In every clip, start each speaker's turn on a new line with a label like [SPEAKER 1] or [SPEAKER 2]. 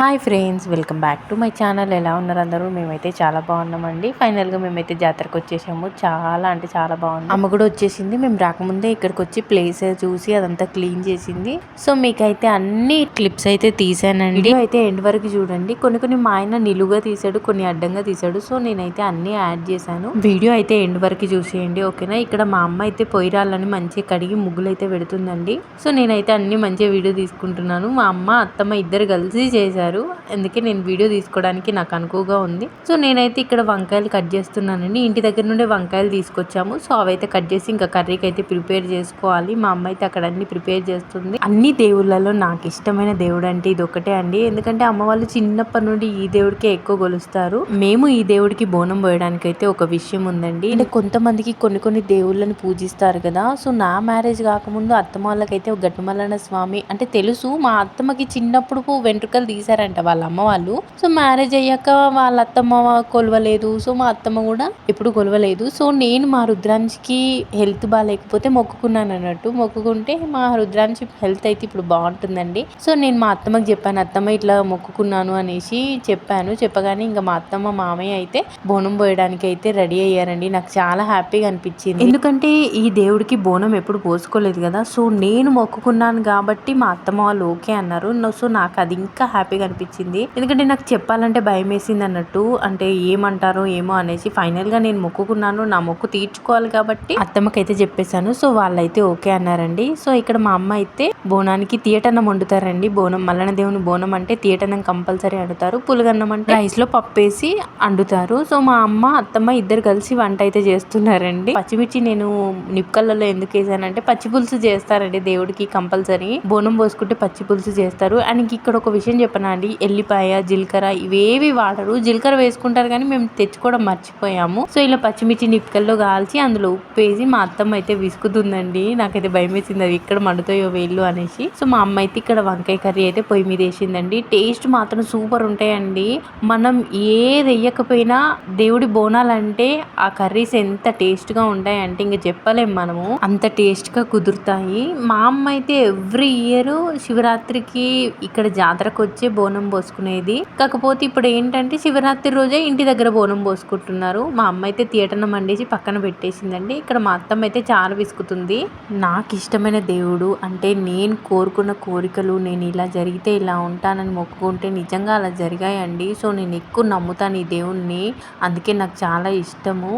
[SPEAKER 1] Hi friends welcome back to my channel. ఎలా ఉన్నారు అందరూ? మేమైతే చాలా బాగున్నామండి. ఫైనల్గా మేమైతే జాతరకు వచ్చేసాము. చాలా అంటే చాలా బాగుంది. అమ్మ కూడా వచ్చేసింది. మేము రాకముందే ఇక్కడికి వచ్చి ప్లేస్ చూసి అదంతా క్లీన్ చేసింది. సో మీకైతే అన్ని క్లిప్స్ అయితే తీసానండి. అయితే ఎండ్ వరకు చూడండి. కొన్ని కొన్ని మా ఆయన నిలువుగా తీసాడు కొన్ని అడ్డంగా తీసాడు. సో నేనైతే అన్ని యాడ్ చేశాను. వీడియో అయితే ఎండ్ వరకు చూసేయండి ఓకేనా? ఇక్కడ మా అమ్మ అయితే పొయ్యిరాళ్ళని మంచిగా కడిగి ముగ్గులు అయితే పెడుతుందండి. సో నేనైతే అన్ని మంచిగా వీడియో తీసుకుంటున్నాను. మా అమ్మ అత్తమ్మ ఇద్దరు కలిసి చేశారు. చేశారు. అందుకే నేను వీడియో తీసుకోవడానికి నాకు అనుకువగా ఉంది. సో నేనైతే ఇక్కడ వంకాయలు కట్ చేస్తున్నానండి. ఇంటి దగ్గర నుండే వంకాయలు తీసుకొచ్చాము. సో అవైతే కట్ చేసి ఇంకా కర్రీకి అయితే ప్రిపేర్ చేసుకోవాలి. మా అమ్మ అయితే అక్కడ అన్ని ప్రిపేర్ చేస్తుంది. అన్ని దేవుళ్ళలో నాకు ఇష్టమైన దేవుడు అంటే ఇది ఒకటే అండి. ఎందుకంటే అమ్మ వాళ్ళు చిన్నప్పటి నుండి ఈ దేవుడికే ఎక్కువ కొలుస్తారు. మేము ఈ దేవుడికి బోనం పోయడానికి అయితే ఒక విషయం ఉందండి. అంటే కొంతమందికి కొన్ని కొన్ని దేవుళ్ళని పూజిస్తారు కదా. సో నా మ్యారేజ్ కాకముందు అత్తమ్మ వాళ్ళకైతే గట్టుమల్లన్న స్వామి అంటే తెలుసు. మా అత్తమ్మకి చిన్నప్పుడు వెంట్రుకలు తీసి చేశారంట వాళ్ళ అమ్మ వాళ్ళు. సో మ్యారేజ్ అయ్యాక వాళ్ళ అత్తమ్మ కొలవలేదు. సో మా అత్తమ్మ కూడా ఎప్పుడు కొలవలేదు. సో నేను మా రుద్రాంశికి హెల్త్ బాగాలేకపోతే మొక్కుకున్నాను అన్నట్టు. మొక్కుకుంటే మా రుద్రాంశి హెల్త్ అయితే ఇప్పుడు బాగుంటుందండి. సో నేను మా అత్తమ్మకి చెప్పాను అత్తమ్మ ఇట్లా మొక్కుకున్నాను అనేసి చెప్పాను. చెప్పగానే ఇంకా మా అత్తమ్మ మామయ్య అయితే బోనం పోయడానికి అయితే రెడీ అయ్యారండి. నాకు చాలా హ్యాపీగా అనిపించింది. ఎందుకంటే ఈ దేవుడికి బోనం ఎప్పుడు పోసుకోలేదు కదా. సో నేను మొక్కుకున్నాను కాబట్టి మా అత్తమ్మ వాళ్ళు ఓకే అన్నారు. సో నాకు అది ఇంకా హ్యాపీగా హ్యాపీగా అనిపించింది ఎందుకంటే నాకు చెప్పాలంటే భయం వేసింది అన్నట్టు. అంటే ఏమంటారో ఏమో అనేసి ఫైనల్గా నేను మొక్కుకున్నాను. నా మొక్కు తీర్చుకోవాలి కాబట్టి అత్తమ్మకైతే చెప్పేశాను. సో వాళ్ళైతే ఓకే అన్నారండి. సో ఇక్కడ మా అమ్మ అయితే బోనానికి తీయటన్నం వండుతారండి. బోనం మల్లన దేవుని బోనం అంటే తీయటన్నం కంపల్సరీ వండుతారు. పులుగన్నం అంటే రైస్లో పప్పేసి వండుతారు. సో మా అమ్మ అత్తమ్మ ఇద్దరు కలిసి వంట అయితే చేస్తున్నారండి. పచ్చిమిర్చి నేను నిప్పుకల్లలో ఎందుకు వేసానంటే పచ్చి పులుసు చేస్తారండి దేవుడికి కంపల్సరీ. బోనం పోసుకుంటే పచ్చి పులుసు చేస్తారు. అండ్ ఇక్కడ ఒక విషయం చెప్పను అండి ఎల్లిపాయ జీలకర్ర ఇవేవి వాడరు. జీలకర్ర వేసుకుంటారు కానీ మేము తెచ్చుకోవడం మర్చిపోయాము. సో ఇలా పచ్చిమిర్చి నిప్పుకల్లో కాల్చి అందులో ఉప్పు వేసి మా అత్తమ్మ అయితే విసుకుతుందండి. నాకైతే భయం వేసింది అది ఇక్కడ మండుతాయో వేళ్ళు అనేసి. సో మా అమ్మ అయితే ఇక్కడ వంకాయ కర్రీ అయితే పొయ్యి మీద వేసిందండి. టేస్ట్ మాత్రం సూపర్ ఉంటాయండి. మనం ఏది వేయకపోయినా దేవుడి బోనాలంటే ఆ కర్రీస్ ఎంత టేస్ట్గా ఉంటాయంటే ఇంక చెప్పలేం మనము. అంత టేస్ట్గా కుదురుతాయి. మా అమ్మ అయితే ఎవ్రీ ఇయర్ శివరాత్రికి ఇక్కడ జాతరకు వచ్చే బోనం పోసుకునేది. కాకపోతే ఇప్పుడు ఏంటంటే శివరాత్రి రోజే ఇంటి దగ్గర బోనం పోసుకుంటున్నారు. మా అమ్మ అయితే తీయటనం మండేసి పక్కన పెట్టేసిందండి. ఇక్కడ మా అత్తమ్మ అయితే చాలా విసుకుతుంది. నాకు ఇష్టమైన దేవుడు అంటే నేను కోరుకున్న కోరికలు నేను ఇలా జరిగితే ఇలా ఉంటానని మొక్కుకుంటే నిజంగా అలా జరిగాయండి. సో నేను ఎక్కువ నమ్ముతాను ఈ దేవుణ్ణి. అందుకే నాకు చాలా ఇష్టము.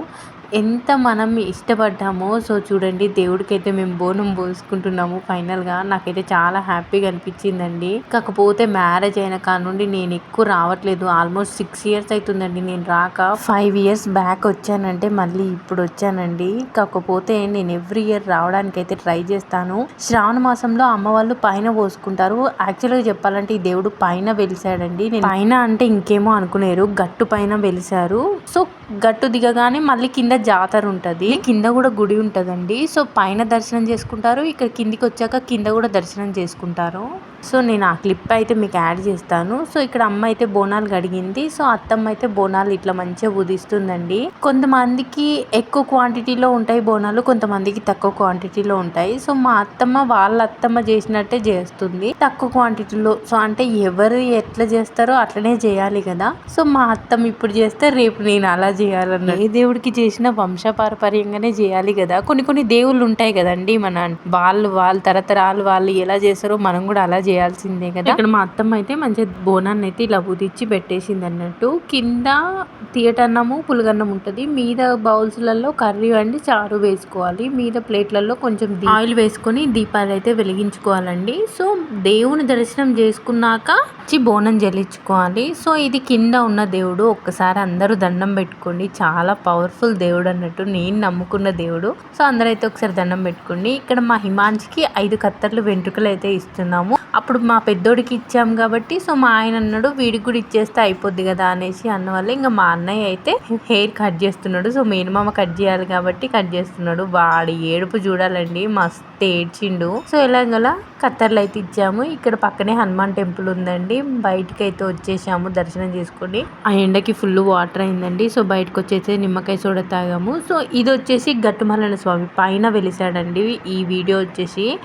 [SPEAKER 1] ఎంత మనం ఇష్టపడ్డామో సో చూడండి దేవుడికైతే మేము బోనం పోసుకుంటున్నాము ఫైనల్గా. నాకైతే చాలా హ్యాపీగా అనిపించిందండి. కాకపోతే మ్యారేజ్ అయిన కానుండి నేను ఎక్కువ రావట్లేదు. ఆల్మోస్ట్ సిక్స్ ఇయర్స్ అవుతుందండి నేను రాక. ఫైవ్ ఇయర్స్ బ్యాక్ వచ్చానంటే మళ్ళీ ఇప్పుడు వచ్చానండి. కాకపోతే నేను ఎవ్రీ ఇయర్ రావడానికి అయితే ట్రై చేస్తాను. శ్రావణ మాసంలో అమ్మ వాళ్ళు పైన పోసుకుంటారు. యాక్చువల్గా చెప్పాలంటే ఈ దేవుడు పైన వెలిసాడండి. నేను పైన అంటే ఇంకేమో అనుకునేరు. గట్టు పైన వెలిసారు. సో గట్టు దిగగానే మళ్ళీ కింద జాతర ఉంటుంది. కింద కూడా గుడి ఉంటుందండి. సో పైన దర్శనం చేసుకుంటారు. ఇక్కడ కిందికి వచ్చాక కింద కూడా దర్శనం చేసుకుంటారు. సో నేను ఆ క్లిప్ అయితే మీకు యాడ్ చేస్తాను. సో ఇక్కడ అమ్మ అయితే బోనాలు కడిగింది. సో అత్తమ్మ అయితే బోనాలు ఇట్లా మంచిగా ఉదిస్తుందండి కొంతమందికి ఎక్కువ క్వాంటిటీలో ఉంటాయి బోనాలు కొంతమందికి తక్కువ క్వాంటిటీలో ఉంటాయి. సో మా అత్తమ్మ వాళ్ళ అత్తమ్మ చేసినట్టే చేస్తుంది. తక్కువ క్వాంటిటీలో సో అంటే ఎవరు ఎట్లా చేస్తారో అట్లనే చేయాలి కదా. సో మా అత్తమ్మ ఇప్పుడు చేస్తే రేపు నేను అలా చేయాలన్న ఏ దేవుడికి చేసిన వంశపారపర్యంగానే చేయాలి కదా. కొన్ని కొన్ని దేవుళ్ళు ఉంటాయి కదండి మన వాళ్ళు వాళ్ళ తరతరాలు వాళ్ళు ఎలా చేస్తారో మనం కూడా అలా చేయాల్సిందే కదా. ఇక్కడ మా అత్తమ్మ అయితే మంచిగా బోనాన్ని అయితే ఇలా ఉదిచ్చి పెట్టేసింది అన్నట్టు. కింద తీయటన్నము పులగన్నం ఉంటుంది. మీద బౌల్స్లలో కర్రీ వండి చారు వేసుకోవాలి. మీద ప్లేట్లలో కొంచెం ఆయిల్ వేసుకొని దీపాలు అయితే వెలిగించుకోవాలండి. సో దేవుని దర్శనం చేసుకున్నాక వచ్చి బోనం జల్లించుకోవాలి. సో ఇది కింద ఉన్న దేవుడు ఒక్కసారి అందరూ దండం పెట్టుకోండి. చాలా పవర్ఫుల్ దేవుడు అన్నట్టు నేను నమ్ముకున్న దేవుడు. సో అందరైతే ఒకసారి దండం పెట్టుకోండి. ఇక్కడ మా హిమాంజ్కి ఐదు కత్తర్లు వెంట్రుకలు అయితే ఇస్తున్నాము. అప్పుడు మా పెద్దోడికి ఇచ్చాం కాబట్టి సో మా ఆయన అన్నాడు వీడికి కూడా ఇచ్చేస్తే అయిపోద్ది కదా అనేసి అన్న వల్ల ఇంకా మా అన్నయ్య అయితే హెయిర్ కట్ చేస్తున్నాడు. సో మేనమామ కట్ చేయాలి కాబట్టి కట్ చేస్తున్నాడు. వాడి ఏడుపు చూడాలండి. మస్తు ఏడ్చిండు. సో ఎలాగలా కత్తర్లు అయితే ఇచ్చాము. ఇక్కడ పక్కనే హనుమాన్ టెంపుల్ ఉందండి. బయటికి అయితే వచ్చేసాము దర్శనం చేసుకొని. ఆ ఎండకి ఫుల్ వాటర్ అయిందండి. సో బయటకు వచ్చేసి నిమ్మకాయ సోడా తాగాము. సో ఇది వచ్చేసి గట్టుమల్లన స్వామి పైన వెలిసాడండి. ఈ వీడియో వచ్చేసి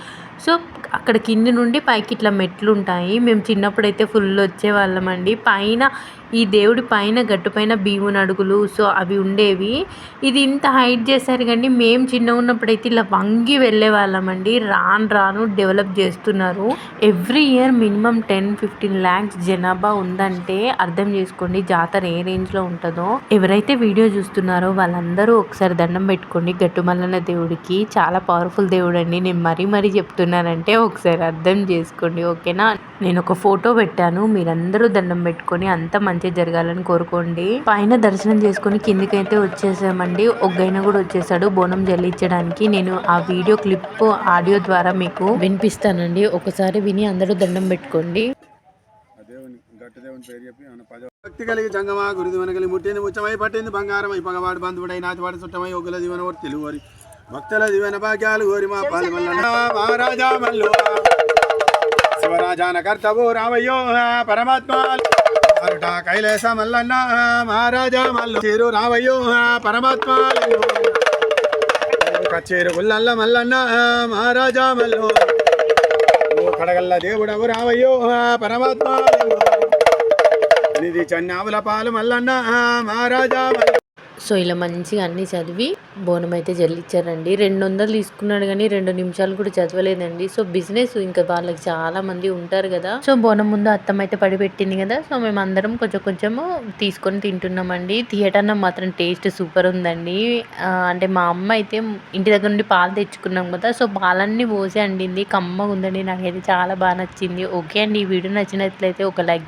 [SPEAKER 1] సో అక్కడ కింది నుండి పైకి ఇట్లా మెట్లు ఉంటాయి మేము చిన్నప్పుడు అయితే ఫుల్ వచ్చేవాళ్ళమండి పైన ఈ దేవుడి పైన గట్టు పైన భీముని అడుగులు సో అవి ఉండేవి. ఇది ఇంత హైట్ చేశారు కానీ మేము చిన్న ఉన్నప్పుడైతే ఇలా వంగి వెళ్ళే వాళ్ళం అండి. రాను రాను డెవలప్ చేస్తున్నారు. Every year minimum ten fifteen lakhs జనాభా ఉందంటే అర్థం చేసుకోండి జాతర ఏ రేంజ్లో ఉంటుందో. ఎవరైతే వీడియో చూస్తున్నారో వాళ్ళందరూ ఒకసారి దండం పెట్టుకోండి. గట్టుమల్లన్న దేవుడికి చాలా పవర్ఫుల్ దేవుడు అండి నేను మరీ మరీ చెప్తున్నానంటే ఒకసారి అర్థం చేసుకోండి ఓకేనా? నేను ఒక ఫోటో పెట్టాను మీరందరూ దండం పెట్టుకొని అంత మంచి జరగాలని కోరుకోండి. పైన దర్శనం చేసుకుని కిందికైతే వచ్చేసామండి. ఒగ్గైన కూడా వచ్చేసాడు బోనం జల్లించడానికి. నేను ఆ వీడియో క్లిప్ ఆడియో ద్వారా మీకు వినిపిస్తానండి. ఒకసారి విని అందరూ దండం పెట్టుకోండి.
[SPEAKER 2] భక్తి కలిగి జంగమా గురుదివన కలిగి ముట్టింది ముచ్చమై పట్టింది బంగారం అయి పగవాడు బంధువుడై నాతివాడు చుట్టమై ఒకల దివన తెలుగు తెలుగువరి భక్తుల దివన భాగ్యాలు ఓరి మా పాలి మల్లన్న. మహారాజా మల్లు. శివరాజాన కర్తవు రామయ్యో. పరమాత్మ. అరుట కైలాస మల్లన్న. మహారాజా మల్లు. చేరు రామయ్యో. పరమాత్మ. కచ్చేరు గుల్లల్ల మల్లన్న. మహారాజా మల్లు. ఓ కడగల్ల దేవుడవు రావయ్యో ఆ పరమాత్మ నిధి చన్నావుల పాలు మల్లన్న. మహారాజా మల్ల.
[SPEAKER 1] సో ఇలా మంచిగా అన్నీ చదివి బోనం అయితే జల్లిచ్చారండి. రెండు వందలు తీసుకున్నాడు కానీ రెండు నిమిషాలు కూడా చదవలేదండి. సో బిజినెస్ ఇంకా వాళ్ళకి చాలా మంది ఉంటారు కదా. సో బోనం ముందు అత్తమ్మ అయితే పడిపెట్టింది కదా. సో మేము అందరం కొంచెం కొంచెము తీసుకొని తింటున్నామండి. థియేటర్ మాత్రం టేస్ట్ సూపర్ ఉందండి. అంటే మా అమ్మ అయితే ఇంటి దగ్గర నుండి పాలు తెచ్చుకున్నాం కదా. సో పాలన్నీ పోసి అండింది. కమ్మగా ఉందండి. నాకైతే చాలా బాగా నచ్చింది. ఓకే అండి. ఈ వీడియో నచ్చినట్లయితే ఒక లైక్